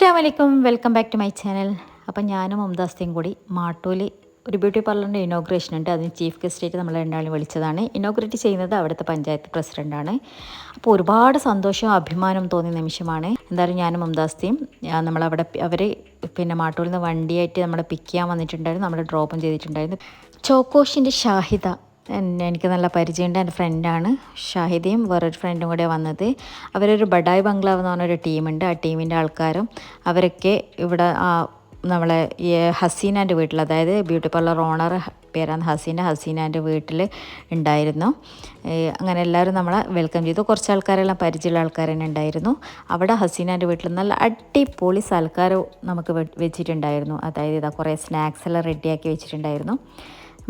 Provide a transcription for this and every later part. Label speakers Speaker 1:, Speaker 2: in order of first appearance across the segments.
Speaker 1: അസ്സാം വലൈക്കും welcome back to my channel. അപ്പം ഞാനും മുംതാസ്തയും കൂടി മാട്ടൂലി ഒരു ബ്യൂട്ടി പാർലറിന്റെ ഇനോഗ്രേഷൻ ഉണ്ട്. അതിന് ചീഫ് ഗസ്റ്റായിട്ട് നമ്മൾ രണ്ടാളും വിളിച്ചതാണ്. ഇനോഗ്രേറ്റ് ചെയ്യുന്നത് അവിടുത്തെ പഞ്ചായത്ത് പ്രസിഡന്റാണ് അപ്പോൾ ഒരുപാട് സന്തോഷവും അഭിമാനവും തോന്നിയ നിമിഷമാണ്. എന്തായാലും ഞാനും മുംതാസ്തയും നമ്മളവിടെ അവർ പിന്നെ മാട്ടൂരിൽ നിന്ന് വണ്ടിയായിട്ട് നമ്മളെ പിക്ക് ചെയ്യാൻ വന്നിട്ടുണ്ടായിരുന്നു. നമ്മൾ ഡ്രോപ്പും ചെയ്തിട്ടുണ്ടായിരുന്നു. ചോക്കോഷിന്റെ ഷാഹിദ എനിക്ക് നല്ല പരിചയമുണ്ട്. എന്റെ ഫ്രണ്ടാണ് ഷാഹിദയും വേറൊരു ഫ്രണ്ടും കൂടെ വന്നത്. അവരൊരു ബഡായ് ബംഗ്ലാവ് എന്ന് പറഞ്ഞൊരു ടീമുണ്ട്. ആ ടീമിന്റെ ആൾക്കാരും അവരൊക്കെ ഇവിടെ നമ്മളെ ഈ ഹസീനാന്റെ വീട്ടിൽ അതായത് ബ്യൂട്ടി പാർലർ ഓണർ പേരാണ് ഹസീന. ഹസീനാന്റെ വീട്ടിൽ ഉണ്ടായിരുന്നു. അങ്ങനെ എല്ലാവരും നമ്മളെ വെൽക്കം ചെയ്തു. കുറച്ച് ആൾക്കാരെല്ലാം പരിചയമുള്ള ആൾക്കാർ തന്നെ ഉണ്ടായിരുന്നു. അവിടെ ഹസീനാന്റെ വീട്ടിൽ നല്ല അടിപൊളി സൽക്കാരം നമുക്ക് വെച്ചിട്ടുണ്ടായിരുന്നു. അതായത് ഇതാ കുറേ സ്നാക്സ് എല്ലാം റെഡിയാക്കി വെച്ചിട്ടുണ്ടായിരുന്നു.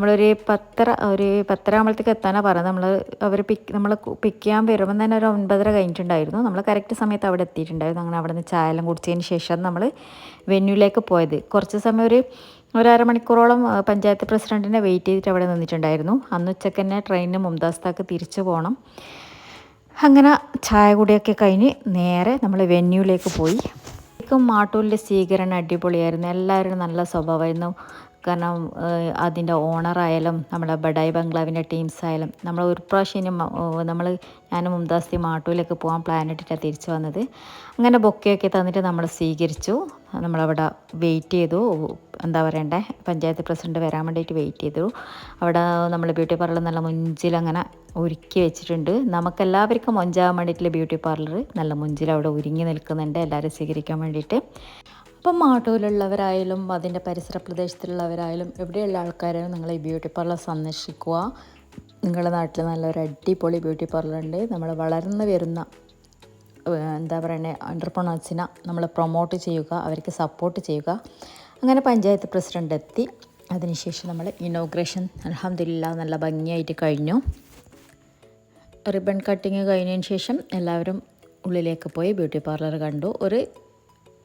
Speaker 1: നമ്മളൊരു പത്തര ഒരു പത്തര ആകുമ്പോഴത്തേക്ക് എത്താനാണ് പറയുന്നത്. നമ്മൾ അവർ പിക്ക് നമ്മൾ പിക്ക് ചെയ്യാൻ വരുമ്പോൾ തന്നെ ഒരു ഒൻപതര കഴിഞ്ഞിട്ടുണ്ടായിരുന്നു. നമ്മൾ കറക്റ്റ് സമയത്ത് അവിടെ എത്തിയിട്ടുണ്ടായിരുന്നു. അങ്ങനെ അവിടെ നിന്ന് ചായ എല്ലാം കുടിച്ചതിന് ശേഷം നമ്മൾ വെന്യൂലേക്ക് പോയത്. കുറച്ച് സമയം ഒരു ഒരു അരമണിക്കൂറോളം പഞ്ചായത്ത് പ്രസിഡന്റിനെ വെയിറ്റ് ചെയ്തിട്ട് അവിടെ നിന്നിട്ടുണ്ടായിരുന്നു. അന്ന് ഉച്ചയ്ക്ക് തന്നെ ട്രെയിനിന് മുംതാസ്താക്ക് തിരിച്ചു പോകണം അങ്ങനെ ചായ കൂടിയൊക്കെ കഴിഞ്ഞ് നേരെ നമ്മൾ വെന്യൂലേക്ക് പോയി. ശരിക്കും മാട്ടൂലിന്റെ സ്വീകരണം അടിപൊളിയായിരുന്നു. എല്ലാവരും നല്ല സ്വഭാവമായിരുന്നു. കാരണം അതിന്റെ ഓണറായാലും നമ്മുടെ ബഡായി ബംഗ്ലാവിന്റെ ടീംസ് ആയാലും നമ്മൾ ഒരു പ്രാവശ്യം നമ്മൾ ഞാൻ മുംതാസ്തി മാട്ടൂലേക്ക് പോകാൻ പ്ലാൻ ഇട്ടിട്ടാണ് തിരിച്ചു വന്നത്. അങ്ങനെ ബൊക്കെയൊക്കെ തന്നിട്ട് നമ്മൾ സ്വീകരിച്ചു. നമ്മളവിടെ വെയിറ്റ് ചെയ്തു. എന്താ പറയണ്ടേ? പഞ്ചായത്ത് പ്രസിഡന്റ് വരാൻ വേണ്ടിയിട്ട് വെയിറ്റ് ചെയ്തു. അവിടെ നമ്മൾ ബ്യൂട്ടി പാർലർ നല്ല മുഞ്ചിൽ അങ്ങനെ ഒരുക്കി വെച്ചിട്ടുണ്ട്. നമുക്കെല്ലാവർക്കും മൊഞ്ചാകാൻ വേണ്ടിയിട്ടുള്ള ബ്യൂട്ടി പാർലർ നല്ല മുഞ്ചിൽ അവിടെ ഒരുങ്ങി നിൽക്കുന്നുണ്ട്. എല്ലാവരും സ്വീകരിക്കാൻ വേണ്ടിയിട്ട്. അപ്പം മാട്ടൂലുള്ളവരായാലും അതിന്റെ പരിസര പ്രദേശത്തുള്ളവരായാലും എവിടെയുള്ള ആൾക്കാരായാലും നിങ്ങൾ ഈ ബ്യൂട്ടി പാർലർ സന്ദർശിക്കുക. നിങ്ങളുടെ നാട്ടിൽ നല്ലൊരു അടിപൊളി ബ്യൂട്ടി പാർലർ ഉണ്ട്. നമ്മൾ വളർന്നു വരുന്ന എന്താ പറയുന്നത് എന്റർപ്രണേഴ്സിനെ നമ്മൾ പ്രൊമോട്ട് ചെയ്യുക അവർക്ക് സപ്പോർട്ട് ചെയ്യുക. അങ്ങനെ പഞ്ചായത്ത് പ്രസിഡന്റ് എത്തി. അതിനുശേഷം നമ്മൾ ഇനോഗ്രേഷൻ അലഹമില്ല നല്ല ഭംഗിയായിട്ട് കഴിഞ്ഞു. റിബൺ കട്ടിങ് കഴിഞ്ഞതിന് ശേഷം എല്ലാവരും ഉള്ളിലേക്ക് പോയി ബ്യൂട്ടി പാർലർ കണ്ടു. ഒരു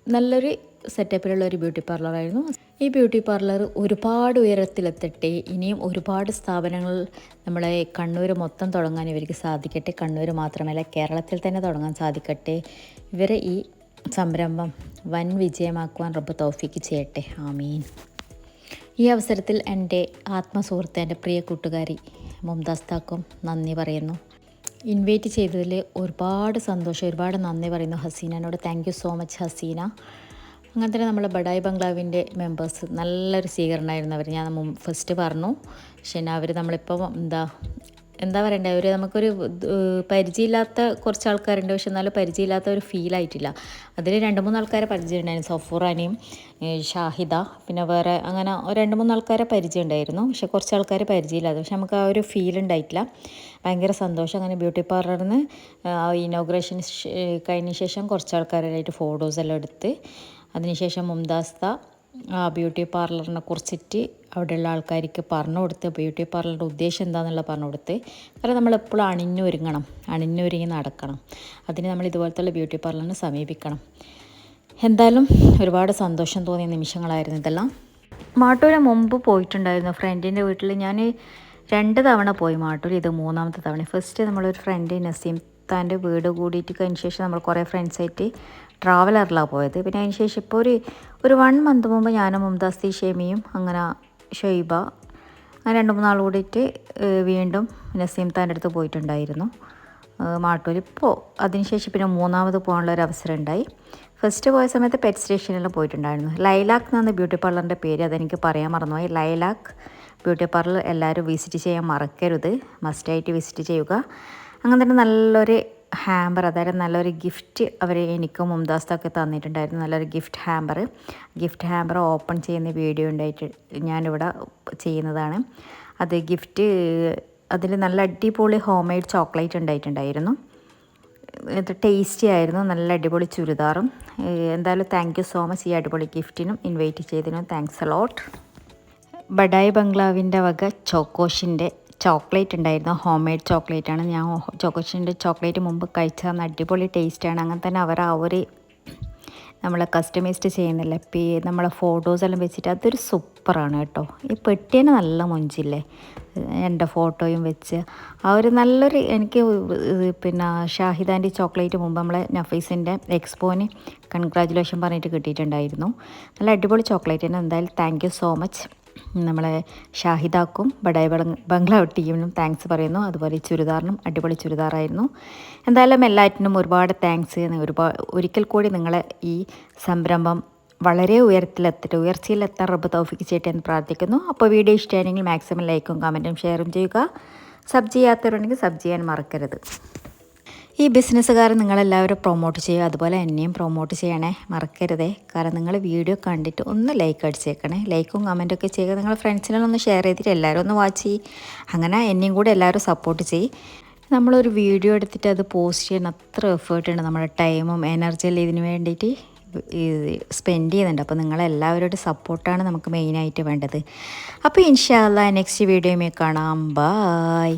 Speaker 1: നല്ലൊരു സെറ്റപ്പിലുള്ള ഒരു ബ്യൂട്ടി പാർലറായിരുന്നു ഈ ബ്യൂട്ടി പാർലർ ഒരുപാട് ഉയരത്തിലെത്തട്ടെ ഇനിയും ഒരുപാട് സ്ഥാപനങ്ങൾ നമ്മളെ കണ്ണൂർ മൊത്തം തുടങ്ങാൻ ഇവർക്ക് സാധിക്കട്ടെ കണ്ണൂർ മാത്രമല്ല കേരളത്തിൽ തന്നെ തുടങ്ങാൻ സാധിക്കട്ടെ. ഇവരെ ഈ സംരംഭം വൻ വിജയമാക്കുവാൻ റബ്ബ് തോഫിക്ക് ചെയ്യട്ടെ. ആമീൻ. ഈ അവസരത്തിൽ എന്റെ ആത്മസുഹൃത്ത് എന്റെ പ്രിയ കൂട്ടുകാരി മുംതാസ് താക്കും നന്ദി പറയുന്നു. ഇൻവൈറ്റ് ചെയ്തതിൽ ഒരുപാട് സന്തോഷം ഒരുപാട് നന്ദി പറയുന്നു ഹസീനനോട് താങ്ക് സോ മച്ച് ഹസീന. അങ്ങനെ തന്നെ നമ്മൾ ബഡായി ബംഗ്ലാവിന്റെ മെമ്പേഴ്സ് നല്ലൊരു സ്വീകരണമായിരുന്നു അവർ ഞാൻ ഫസ്റ്റ് പറഞ്ഞു. പക്ഷേ അവർ നമ്മളിപ്പോൾ എന്താ എന്താ പറയണ്ടേ ഒരു നമുക്കൊരു പരിചയമില്ലാത്ത കുറച്ച് ആൾക്കാരുണ്ട്. പക്ഷെ എന്നാലും പരിചയമില്ലാത്ത ഒരു ഫീൽ ആയിട്ടില്ല. അതിൽ രണ്ട് മൂന്ന് ആൾക്കാരെ പരിചയമുണ്ടായിരുന്നു. സഫുറാനിയും ഷാഹിദ പിന്നെ വേറെ അങ്ങനെ രണ്ട് മൂന്ന് ആൾക്കാരെ പരിചയം ഉണ്ടായിരുന്നു പക്ഷെ കുറച്ച് ആൾക്കാർ പരിചയമില്ലാതെ. പക്ഷെ നമുക്ക് ആ ഒരു ഫീൽ ഉണ്ടായിട്ടില്ല. ഭയങ്കര സന്തോഷം. അങ്ങനെ ബ്യൂട്ടി പാർലറിൽ നിന്ന് ഇനോഗ്രേഷൻ കഴിഞ്ഞ ശേഷം കുറച്ച് ആൾക്കാരായിട്ട് ഫോട്ടോസ് എല്ലാം എടുത്ത് അതിനുശേഷം മുംതാസ്ത ബ്യൂട്ടി പാർലറിനെ കുറിച്ചിട്ട് അവിടെയുള്ള ആൾക്കാർക്ക് പറഞ്ഞു കൊടുത്ത് ബ്യൂട്ടി പാർലറിന്റെ ഉദ്ദേശം എന്താണെന്നുള്ള പറഞ്ഞു കൊടുത്ത് കാരണം നമ്മളെപ്പോഴും അണിഞ്ഞൊരുങ്ങണം അണിഞ്ഞൊരുങ്ങി നടക്കണം. അതിന് നമ്മൾ ഇതുപോലത്തുള്ള ബ്യൂട്ടി പാർലറിനെ സമീപിക്കണം. എന്തായാലും ഒരുപാട് സന്തോഷം തോന്നിയ നിമിഷങ്ങളായിരുന്നു ഇതെല്ലാം. മാട്ടൂരെ മുമ്പ് പോയിട്ടുണ്ടായിരുന്നു ഫ്രണ്ടിന്റെ വീട്ടിൽ ഞാൻ രണ്ട് തവണ പോയി മാട്ടൂർ ഇത് മൂന്നാമത്തെ തവണ. ഫസ്റ്റ് നമ്മളൊരു ഫ്രണ്ട് നസീം താന്റെ വീട് കൂടിയിട്ട് കഴിഞ്ഞ ശേഷം നമ്മൾ കുറേ ഫ്രണ്ട്സായിട്ട് ട്രാവലറിലാണ് പോയത്. പിന്നെ അതിന് ശേഷം ഇപ്പോൾ ഒരു ഒരു വൺ മന്ത് മുമ്പ് ഞാനും മുംതാസ്തി ഷെമിയും അങ്ങനെ ഷെയ്ബ അങ്ങനെ രണ്ട് മൂന്നാൾ കൂടിയിട്ട് വീണ്ടും നസീം താന്റെ അടുത്ത് പോയിട്ടുണ്ടായിരുന്നു. മാട്ടൂർ ഇപ്പോൾ അതിനുശേഷം പിന്നെ മൂന്നാമത് പോകാനുള്ള ഒരു അവസരം ഉണ്ടായി ഫസ്റ്റ് പോയ സമയത്ത് പെറ്റ് സ്റ്റേഷനിൽ പോയിട്ടുണ്ടായിരുന്നു. ലൈലാക്ക് എന്നാണ് ബ്യൂട്ടി പാർലറിന്റെ പേര് അതെനിക്ക് പറയാൻ മറന്നുപോയി. ലൈലാക്ക് ബ്യൂട്ടി പാർലർ എല്ലാവരും വിസിറ്റ് ചെയ്യാൻ മറക്കരുത്. മസ്റ്റായിട്ട് വിസിറ്റ് ചെയ്യുക. അങ്ങനെ തന്നെ നല്ലൊരു ഹാമ്പർ അതായത് നല്ലൊരു ഗിഫ്റ്റ് അവർ എനിക്ക് മുംതാസ്തൊക്കെ തന്നിട്ടുണ്ടായിരുന്നു. നല്ലൊരു gift hamper. Gift hamper open ചെയ്യുന്ന വീഡിയോ ഉണ്ടായിട്ട് ഞാനിവിടെ ചെയ്യുന്നതാണ്. അത് ഗിഫ്റ്റ് അതിൽ നല്ല അടിപൊളി ഹോം മെയ്ഡ് ചോക്ലേറ്റ് ഉണ്ടായിട്ടുണ്ടായിരുന്നു. ഇത് ടേസ്റ്റി ആയിരുന്നു. നല്ല അടിപൊളി ചുരിദാറും. എന്തായാലും താങ്ക് യു സോ മച്ച് ഈ അടിപൊളി ഗിഫ്റ്റിനും ഇൻവൈറ്റ് ചെയ്തതിനും. താങ്ക്സ് അലോട്ട് ബഡായ് ബംഗ്ലാവിന്റെ വക ചോക്കോഷിന്റെ ചോക്ലേറ്റ് ഉണ്ടായിരുന്നു. ഹോം മെയ്ഡ് ചോക്ലേറ്റ് ആണ് ഞാൻ ചോക്കോഷിന്റെ ചോക്ലേറ്റ് മുമ്പ് കഴിച്ച അടിപൊളി ടേസ്റ്റാണ്. അങ്ങനെ തന്നെ അവർ ആ ഒരു നമ്മൾ കസ്റ്റമൈസ്ഡ് ചെയ്യുന്നില്ല? പേ നമ്മളെ ഫോട്ടോസ് എല്ലാം വെച്ചിട്ട് അതൊരു സൂപ്പറാണ് കേട്ടോ. ഈ പെട്ടിന് നല്ല മുഞ്ചില്ലേ? എന്റെ ഫോട്ടോയും വെച്ച്. ആ ഒരു നല്ലൊരു എനിക്ക് പിന്നെ ഷാഹിദാന്റെ ചോക്ലേറ്റ് മുമ്പ് നമ്മളെ നഫീസിന്റെ എക്സ്പോന് കൺഗ്രാജുലേഷൻ പറഞ്ഞിട്ട് കിട്ടിയിട്ടുണ്ടായിരുന്നു. നല്ല അടിപൊളി ചോക്ലേറ്റ് തന്നെ. എന്തായാലും താങ്ക് സോ മച്ച് നമ്മളെ ഷാഹിദാക്കും ബഡായി ബംഗ്ലാവ് ടീമിനും താങ്ക്സ് പറയുന്നു. അതുപോലെ ചുരിദാറിനും അടിപൊളി ചുരിദാറായിരുന്നു. എന്തായാലും എല്ലാറ്റിനും ഒരുപാട് താങ്ക്സ് ഒരുപാട് ഒരിക്കൽ കൂടി നിങ്ങളെ ഈ സംരംഭം വളരെ ഉയരത്തിലെത്തിട്ട് ഉയർച്ചയിലെത്താൻ റബ്ബ് തൗഫിക്ക് ചെയ്യട്ടെ എന്ന് പ്രാർത്ഥിക്കുന്നു. അപ്പോൾ വീഡിയോ ഇഷ്ടമായിരുന്നെങ്കിൽ മാക്സിമം ലൈക്കും കമന്റും ഷെയറും ചെയ്യുക. സബ് ചെയ്യാത്തവരുണ്ടെങ്കിൽ സബ് ചെയ്യാൻ മറക്കരുത്. ഈ ബിസിനസ്സുകാർ നിങ്ങളെല്ലാവരും പ്രൊമോട്ട് ചെയ്യുക. അതുപോലെ എന്നെയും പ്രൊമോട്ട് ചെയ്യണേ. മറക്കരുതേ. കാരണം നിങ്ങൾ വീഡിയോ കണ്ടിട്ട് ഒന്ന് ലൈക്ക് അടിച്ചേക്കണേ. ലൈക്കും കമന്റൊക്കെ ചെയ്യുക. നിങ്ങൾ ഫ്രണ്ട്സിനെല്ലാം ഒന്ന് ഷെയർ ചെയ്തിട്ട് എല്ലാവരും ഒന്ന് വാച്ച് ചെയ്യും. അങ്ങനെ എന്നെയും കൂടെ എല്ലാവരും സപ്പോർട്ട് ചെയ്യും. നമ്മളൊരു വീഡിയോ എടുത്തിട്ട് അത് പോസ്റ്റ് ചെയ്യാൻ അത്ര എഫേർട്ട് ഉണ്ട്. നമ്മുടെ ടൈമും എനർജിയെല്ലാം ഇതിന് വേണ്ടിയിട്ട് സ്പെൻഡ് ചെയ്യുന്നുണ്ട്. അപ്പോൾ നിങ്ങളെല്ലാവരുടെ സപ്പോർട്ടാണ് നമുക്ക് മെയിനായിട്ട് വേണ്ടത്. അപ്പോൾ ഇൻഷാല്ല നെക്സ്റ്റ് വീഡിയോയിൽ കാണാം. ബായ്